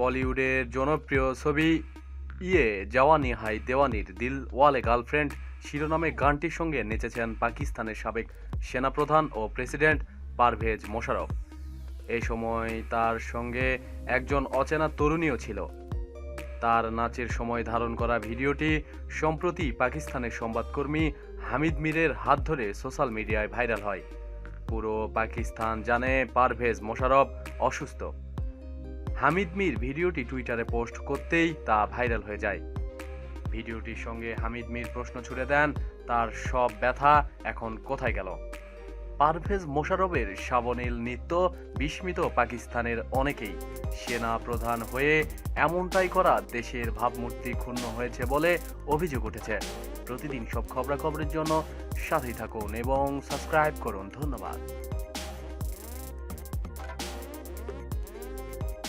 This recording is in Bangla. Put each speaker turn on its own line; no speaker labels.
বলিউডের জনপ্রিয় ছবি ইয়ে জওয়ানি হাই দেওয়ানির দিল ওয়ালে গার্লফ্রেন্ড। শিরোনামে গানটির সঙ্গে নেচেছেন পাকিস্তানের সাবেক সেনাপ্রধান ও প্রেসিডেন্ট পারভেজ মোশারফ এই সময় তার সঙ্গে একজন অচেনা তরুণীও ছিল। তার নাচের সময় ধারণ করা ভিডিওটি সম্প্রতি পাকিস্তানের সংবাদকর্মী হামিদ মিরের হাত ধরে সোশ্যাল মিডিয়ায় ভাইরাল হয়। পুরো পাকিস্তান জানে পারভেজ মোশারফ অসুস্থ। হামিদ মির ভিডিওটি টুইটারে পোস্ট করতেই তা ভাইরাল হয়ে যায়। ভিডিওটির সঙ্গে হামিদ মির প্রশ্ন ছুড়ে দেন, তার সব ব্যথা এখন কোথায় গেল? পারভেজ মোশারফের সাবনীল নৃত্য বিস্মিত পাকিস্তানের অনেকেই। সেনা প্রধান হয়ে এমনটাই করা দেশের ভাবমূর্তি ক্ষুণ্ণ হয়েছে বলে অভিযোগ উঠেছে। প্রতিদিন সব খবরাখবরের জন্য সাথেই থাকুন এবং সাবস্ক্রাইব করুন। ধন্যবাদ।